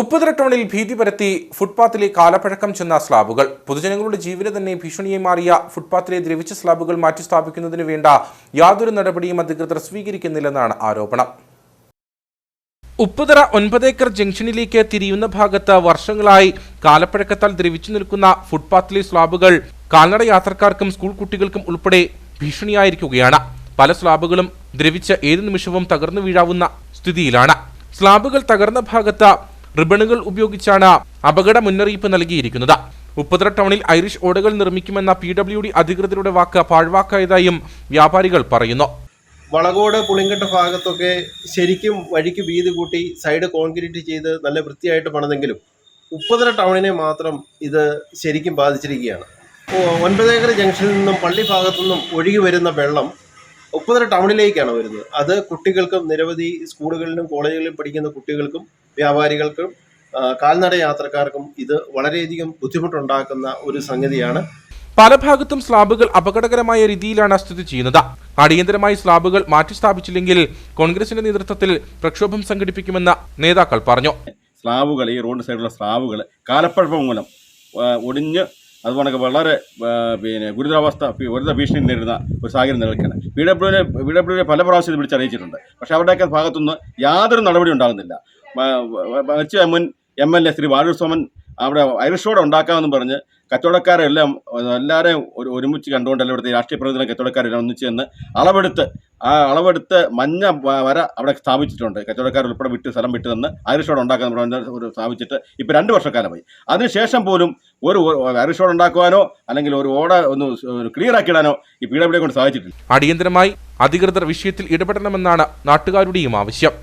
ഉപ്പുതറ ടൗണിൽ ഭീതി പരത്തി ഫുട്പാത്തിലെ കാലപ്പഴക്കം ചെന്ന സ്ലാബുകൾ. പൊതുജനങ്ങളുടെ ജീവന് തന്നെ ഭീഷണിയായി മാറിയ ഫുട്പാത്തിലെ ദ്രവിച്ച സ്ലാബുകൾ മാറ്റിസ്ഥാപിക്കുന്നതിന് വേണ്ട യാതൊരു നടപടിയും അധികൃതർ സ്വീകരിക്കുന്നില്ലെന്നാണ് ആരോപണം. ഉപ്പുതറ ഒൻപതേക്കർ ജംഗ്ഷനിലേക്ക് തിരിയുന്ന ഭാഗത്ത് വർഷങ്ങളായി കാലപ്പഴക്കത്താൽ ദ്രവിച്ചു നിൽക്കുന്ന ഫുട്പാത്തിലെ സ്ലാബുകൾ കാൽനട യാത്രക്കാർക്കും സ്കൂൾ കുട്ടികൾക്കും ഉൾപ്പെടെ ഭീഷണിയായിരിക്കുകയാണ്. പല സ്ലാബുകളും ദ്രവിച്ച് ഏതു നിമിഷവും തകർന്നു വീഴാവുന്ന സ്ഥിതിയിലാണ്. സ്ലാബുകൾ തകർന്ന ഭാഗത്ത് റിബണുകൾ ഉപയോഗിച്ചാണ് അപകട മുന്നറിയിപ്പ് നൽകിയിരിക്കുന്നത്. ഉപ്പുതറ ടൗണിൽ ഐറിഷ് ഓടകൾ നിർമ്മിക്കുമെന്ന പി ഡബ്ല്യു ഡി അധികൃതരുടെ വാക്ക് പാഴ്വാക്കായതായും വ്യാപാരികൾ പറയുന്നു. വളകോട് പുളിങ്കട്ട ഭാഗത്തൊക്കെ ശരിക്കും വഴിക്ക് വീതി കൂട്ടി സൈഡ് കോൺക്രീറ്റ് ചെയ്ത് നല്ല വൃത്തിയായിട്ട് പണിതെങ്കിലും ഉപ്പുതറ ടൗണിനെ മാത്രം ഇത് ശരിക്കും ബാധിച്ചിരിക്കുകയാണ്. ഒൻപതേക്കർ ജംഗ്ഷനിൽ നിന്നും പള്ളി ഭാഗത്തു നിന്നും ഒഴുകി വരുന്ന വെള്ളം ഉപ്പുതറ ടൗണിലേക്കാണ് വരുന്നത്. അത് കുട്ടികൾക്കും നിരവധി സ്കൂളുകളിലും കോളേജുകളിലും പഠിക്കുന്ന കുട്ടികൾക്കും വ്യാപാരികൾക്കും കാൽനട യാത്രക്കാർക്കും ഇത് വളരെയധികം ബുദ്ധിമുട്ടുണ്ടാക്കുന്ന ഒരു സംഗതിയാണ്. പല ഭാഗത്തും സ്ലാബുകൾ അപകടകരമായ രീതിയിലാണ് സ്ഥിതി ചെയ്യുന്നത്. അടിയന്തരമായി സ്ലാബുകൾ മാറ്റിസ്ഥാപിച്ചില്ലെങ്കിൽ കോൺഗ്രസിന്റെ നേതൃത്വത്തിൽ പ്രക്ഷോഭം സംഘടിപ്പിക്കുമെന്ന് നേതാക്കൾ പറഞ്ഞു. സ്ലാബുകൾ ഈ റോഡ് സൈഡിലുള്ള സ്ലാബുകൾ കാലപ്പഴപ്പം മൂലം ഒടിഞ്ഞ് അതുപോലെ വളരെ പിന്നെ ഗുരുതരാവസ്ഥ ഗുരുതര ഭീഷണി നേരിടുന്ന ഒരു സാഹചര്യം നിലനിൽക്കുകയാണ്. പി ഡബ്ല്യുവിനെ പി ഡബ്ല്യുവിനെ പല പ്രാവശ്യം ഇത് വിളിച്ചറിയിച്ചിട്ടുണ്ട്. പക്ഷേ അവരുടെയൊക്കെ ഭാഗത്തുനിന്ന് യാതൊരു നടപടി ഉണ്ടാകുന്നില്ല. മരിച്ച മുൻ M L A Shri Vazhoor Soman അവിടെ ഐറിഷോടെ ഉണ്ടാക്കാമെന്ന് പറഞ്ഞ് കച്ചവടക്കാരെല്ലാം എല്ലാവരെയും ഒരു ഒരുമിച്ച് കണ്ടുകൊണ്ടല്ല ഇവിടുത്തെ രാഷ്ട്രീയ പ്രവർത്തന കച്ചവടക്കാരെല്ലാം ഒന്നിച്ച് ചെന്ന് അളവെടുത്ത് ആ അളവെടുത്ത് മഞ്ഞ വര അവിടെ സ്ഥാപിച്ചിട്ടുണ്ട്. കച്ചവടക്കാർ ഉൾപ്പെടെ വിട്ട് സ്ഥലം വിട്ട് തന്ന് അരിഷോട് ഉണ്ടാക്കാൻ പറഞ്ഞ് ഒരു സ്ഥാപിച്ചിട്ട് ഇപ്പോൾ രണ്ട് വർഷക്കാലമായി. അതിനുശേഷം പോലും ഒരു അരിഷോട് ഉണ്ടാക്കുവാനോ അല്ലെങ്കിൽ ഒരു ഓട ഒന്ന് ക്ലിയർ ആക്കിയിടാനോ ഈ പി കൊണ്ട് സാധിച്ചിട്ടില്ല. അടിയന്തരമായി അധികൃതർ വിഷയത്തിൽ ഇടപെടണമെന്നാണ് നാട്ടുകാരുടെയും ആവശ്യം.